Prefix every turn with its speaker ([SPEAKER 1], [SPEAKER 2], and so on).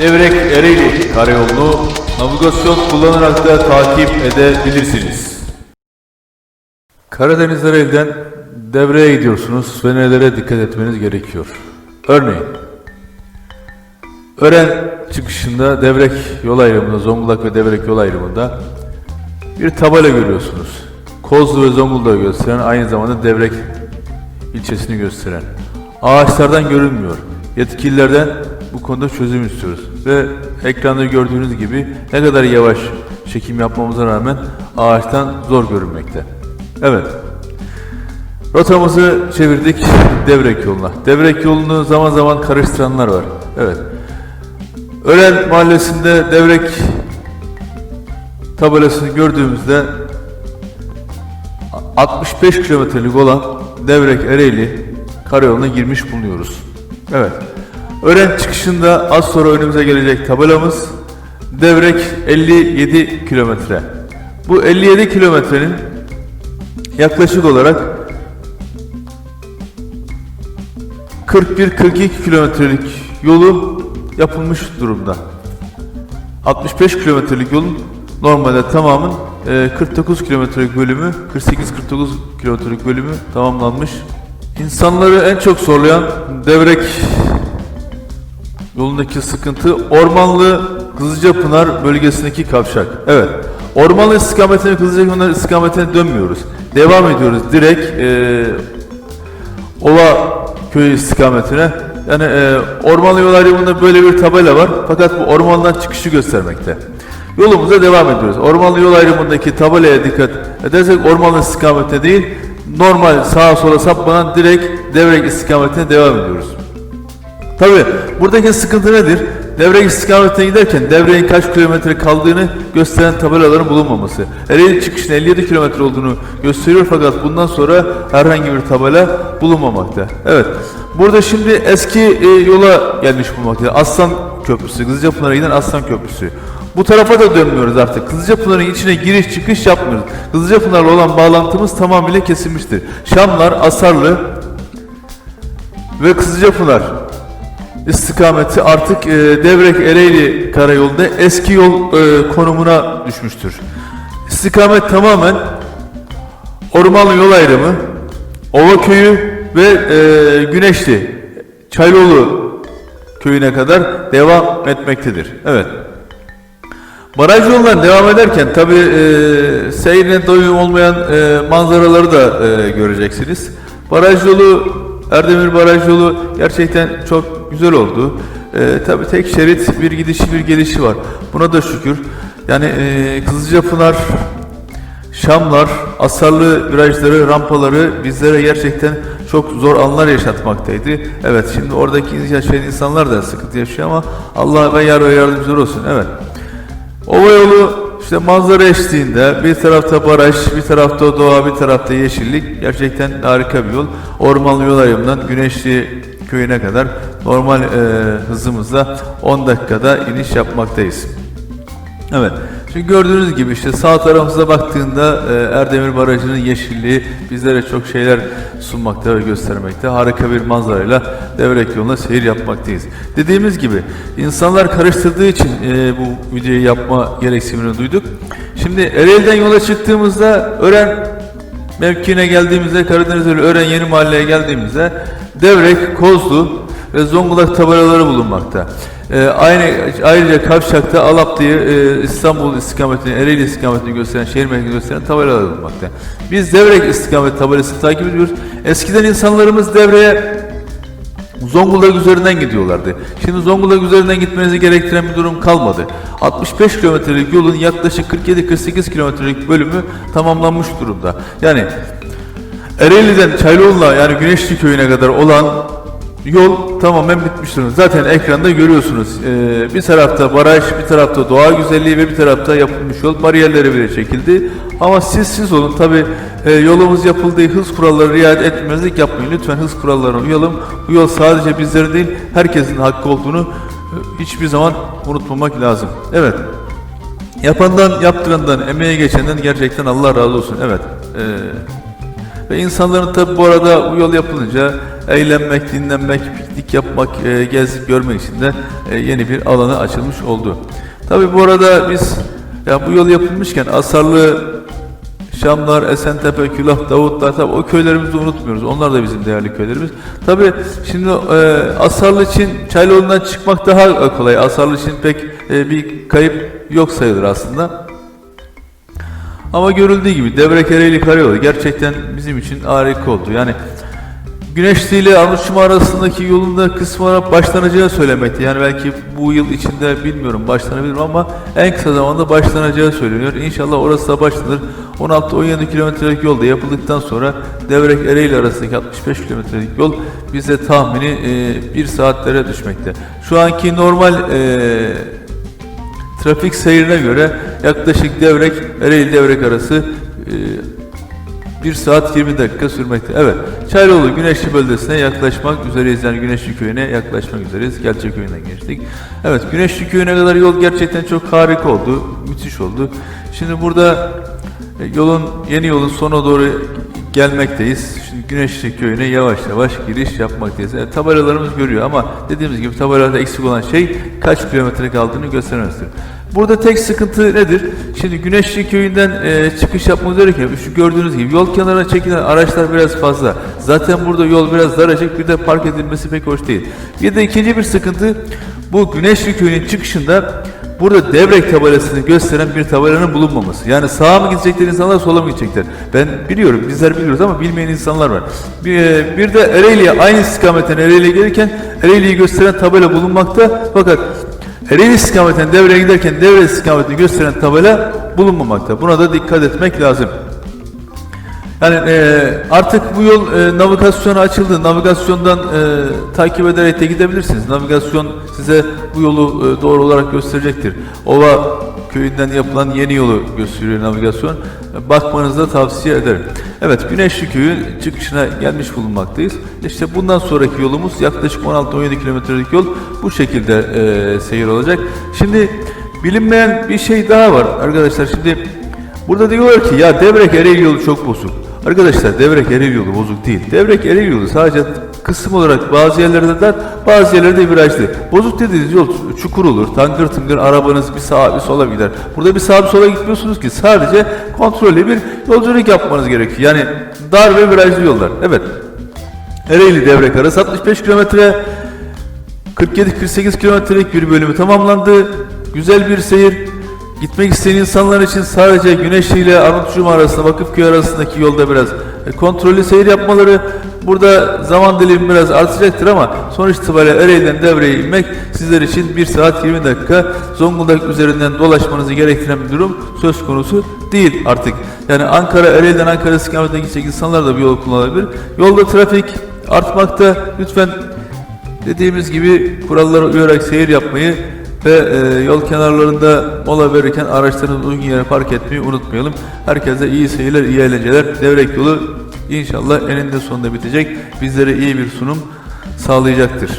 [SPEAKER 1] Devrek Ereğli Karayolu'nu navigasyon kullanarak da takip edebilirsiniz. Karadeniz Ereğli'den Devre'ye gidiyorsunuz ve nelere dikkat etmeniz gerekiyor. Örneğin, Ören çıkışında Devrek yol ayrımında, Zonguldak ve Devrek yol ayrımında bir tabela görüyorsunuz. Kozlu ve Zonguldak'ı gösteren, aynı zamanda Devrek ilçesini gösteren. Ağaçlardan görünmüyor. Yetkililerden bu konuda çözüm istiyoruz. Ve ekranda gördüğünüz gibi ne kadar yavaş çekim yapmamıza rağmen ağaçtan zor görünmekte. Evet. Rotamızı çevirdik Devrek yoluna. Devrek yolunu zaman zaman karıştıranlar var. Evet. Ören mahallesinde Devrek tabelasını gördüğümüzde 65 kilometrelik olan Devrek Ereğli karayoluna girmiş bulunuyoruz. Evet. Ören çıkışında az sonra önümüze gelecek tabelamız Devrek 57 kilometre. Bu 57 kilometrenin yaklaşık olarak 41-42 kilometrelik yolu yapılmış durumda. 65 kilometrelik yolun normalde tamamın e, 49 kilometrelik bölümü, 48-49 kilometrelik bölümü tamamlanmış. İnsanları en çok zorlayan Devrek yolundaki sıkıntı Ormanlı Kızılcapınar bölgesindeki kavşak. Evet. Ormanlı istikametine Kızılcapınar istikametine dönmüyoruz. Devam ediyoruz direkt e, Ova köyü istikametine. Yani e, ormanlı yol ayrımında böyle bir tabela var. Fakat bu ormandan çıkışı göstermekte. Yolumuza devam ediyoruz. Ormanlı yol ayrımındaki tabelaya dikkat edersek ormanlı istikametine değil, normal sağa sola sapmadan direkt devrek istikametine devam ediyoruz. Tabi buradaki sıkıntı nedir? Devrek istikametine giderken devrenin kaç kilometre kaldığını gösteren tabelaların bulunmaması. Ereğli çıkışın 57 kilometre olduğunu gösteriyor fakat bundan sonra herhangi bir tabela bulunmamakta. Evet. Burada şimdi eski e, yola gelmiş bulunmakta. Aslan Köprüsü, Kızılcapınar'a giden Aslan Köprüsü. Bu tarafa da dönmüyoruz artık. Kızılcapınar'ın içine giriş çıkış yapmıyoruz. Kızılcapınar'la olan bağlantımız tamamıyla kesilmiştir. Şamlar, Asarlı ve Kızılcapınar istikameti artık e, Devrek Ereğli karayolunda eski yol e, konumuna düşmüştür. İstikamet tamamen Ormanlı yol ayrımı, Ova köyü ve e, Güneşli, Çaylıoğlu köyüne kadar devam etmektedir. Evet. Baraj yolundan devam ederken tabi e, seyrine doyum olmayan e, manzaraları da e, göreceksiniz. Baraj yolu, Erdemir Baraj yolu gerçekten çok güzel oldu. E, tabi tek şerit bir gidişi bir gelişi var. Buna da şükür. Yani e, Kızılcapınar, Şamlar, asarlı virajları, rampaları bizlere gerçekten çok zor anlar yaşatmaktaydı. Evet şimdi oradaki yaşayan insanlar da sıkıntı yaşıyor ama Allah ve yar ve yardımcılar olsun. Evet. Ova yolu işte manzara eşliğinde bir tarafta baraj, bir tarafta doğa, bir tarafta yeşillik. Gerçekten harika bir yol. Ormanlı yol ayrımından Güneşli köyüne kadar normal e, hızımızla 10 dakikada iniş yapmaktayız. Evet. Şimdi gördüğünüz gibi işte sağ tarafımıza baktığında e, Erdemir Barajı'nın yeşilliği bizlere çok şeyler sunmakta ve göstermekte. Harika bir manzarayla Devrek yoluna seyir yapmaktayız. Dediğimiz gibi insanlar karıştırdığı için e, bu videoyu yapma gereksinimini duyduk. Şimdi Ereğli'den yola çıktığımızda Ören mevkiine geldiğimizde Karadeniz Ölü Ören Yeni Mahalle'ye geldiğimizde Devrek, Kozlu ve Zonguldak tabelaları bulunmakta. Ee, aynı ayrıca Kavşak'ta Alaplı'yı e, İstanbul istikametini, Ereğli istikametini gösteren, şehir merkezini gösteren tabelalar bulunmakta. Biz Devrek istikamet tabelasını takip ediyoruz. Eskiden insanlarımız Devre'ye Zonguldak üzerinden gidiyorlardı. Şimdi Zonguldak üzerinden gitmenizi gerektiren bir durum kalmadı. 65 kilometrelik yolun yaklaşık 47-48 kilometrelik bölümü tamamlanmış durumda. Yani Ereğli'den Çaylıoğlu'na yani Güneşli köyüne kadar olan yol tamamen bitmiş durumda. Zaten ekranda görüyorsunuz. Ee, bir tarafta baraj, bir tarafta doğa güzelliği ve bir tarafta yapılmış yol. Bariyerleri bile çekildi. Ama siz siz olun. Tabi yolumuz yapıldığı hız kuralları riayet etmezlik yapmayın. Lütfen hız kurallarına uyalım. Bu yol sadece bizlerin değil herkesin hakkı olduğunu e, hiçbir zaman unutmamak lazım. Evet. Yapandan, yaptırandan, emeğe geçenden gerçekten Allah razı olsun. Evet. Ee, Ve insanların tabi bu arada bu yol yapılınca eğlenmek, dinlenmek, piknik yapmak, e, gezip görmek için de e, yeni bir alanı açılmış oldu. Tabi bu arada biz ya bu yol yapılmışken Asarlı Şamlar, Esentepe, Külah, Davutlar tabi o köylerimizi unutmuyoruz. Onlar da bizim değerli köylerimiz. Tabi şimdi e, Asarlı için Çaylıoğlu'ndan çıkmak daha kolay. Asarlı için pek e, bir kayıp yok sayılır aslında. Ama görüldüğü gibi Devrek Ereğli Karayolu gerçekten bizim için harika oldu. Yani Güneşli ile Armutçum arasındaki yolun da kısmı olarak başlanacağı söylemekte. Yani belki bu yıl içinde bilmiyorum başlanabilir ama en kısa zamanda başlanacağı söyleniyor. İnşallah orası da başlanır. 16-17 kilometrelik yolda yapıldıktan sonra Devrek Ereğli arasındaki 65 kilometrelik yol bize tahmini 1 saatlere düşmekte. Şu anki normal e, trafik seyrine göre yaklaşık Devrek Ereğli Devrek arası e, 1 saat 20 dakika sürmekte. Evet, Çaylıoğlu Güneşli bölgesine yaklaşmak üzereyiz. Yani Güneşli köyüne yaklaşmak üzereyiz. Gerçek köyünden geçtik. Evet, Güneşli köyüne kadar yol gerçekten çok harika oldu. Müthiş oldu. Şimdi burada e, yolun yeni yolun sonuna doğru gelmekteyiz. Şimdi Güneşli köyüne yavaş yavaş giriş yapmaktayız. Evet, tabelalarımız görüyor ama dediğimiz gibi tabelalarda eksik olan şey kaç kilometre kaldığını göstermesidir. Burada tek sıkıntı nedir? Şimdi Güneşli köyünden e, çıkış yapmak üzereyken şu gördüğünüz gibi yol kenarına çekilen araçlar biraz fazla. Zaten burada yol biraz daracık bir de park edilmesi pek hoş değil. Bir de ikinci bir sıkıntı bu Güneşli köyünün çıkışında burada devrek tabelasını gösteren bir tabelanın bulunmaması. Yani sağa mı gidecekler insanlar sola mı gidecekler? Ben biliyorum bizler biliyoruz ama bilmeyen insanlar var. Bir, e, bir de Ereğli'ye aynı istikametten Ereğli'ye gelirken Ereğli'yi gösteren tabela bulunmakta fakat Ereğli istikametine devreye giderken devre istikametini gösteren tabela bulunmamakta. Buna da dikkat etmek lazım. Yani e, artık bu yol e, navigasyona açıldı. Navigasyondan e, takip ederek de gidebilirsiniz. Navigasyon size bu yolu e, doğru olarak gösterecektir. Ova köyünden yapılan yeni yolu gösteriyor navigasyon. Bakmanızı tavsiye ederim. Evet Güneşli Köyü çıkışına gelmiş bulunmaktayız. İşte bundan sonraki yolumuz yaklaşık 16-17 kilometrelik yol bu şekilde e, seyir olacak. Şimdi bilinmeyen bir şey daha var arkadaşlar. Şimdi Burada diyorlar ki ya Devrek Ereğli yolu çok bozuk. Arkadaşlar Devrek Ereğli yolu bozuk değil. Devrek Ereğli yolu sadece kısım olarak bazı yerlerde dar, bazı yerlerde virajlı. Bozuk dediğiniz yol çukur olur. Tangır tıngır arabanız bir sağa bir sola gider. Burada bir sağa bir sola gitmiyorsunuz ki. Sadece kontrollü bir yolculuk yapmanız gerekiyor. Yani dar ve virajlı yollar. Evet. Ereğli Devrek arası 65 kilometre 47-48 kilometrelik bir bölümü tamamlandı. Güzel bir seyir. Gitmek isteyen insanlar için sadece Güneşli ile Arnavutçum arasında, Vakıfköy arasındaki yolda biraz kontrollü seyir yapmaları burada zaman dilimi biraz artacaktır ama sonuç itibariyle Ereğli'den devreye inmek sizler için 1 saat 20 dakika Zonguldak üzerinden dolaşmanızı gerektiren bir durum söz konusu değil artık. Yani Ankara, Ereğli'den Ankara istikametine gidecek insanlar da bir yol kullanabilir. Yolda trafik artmakta. Lütfen Dediğimiz gibi kurallara uyarak seyir yapmayı ve e, yol kenarlarında mola verirken araçlarınızı uygun yere park etmeyi unutmayalım. Herkese iyi seyirler, iyi eğlenceler. Devrek yolu inşallah eninde sonunda bitecek. Bizlere iyi bir sunum sağlayacaktır.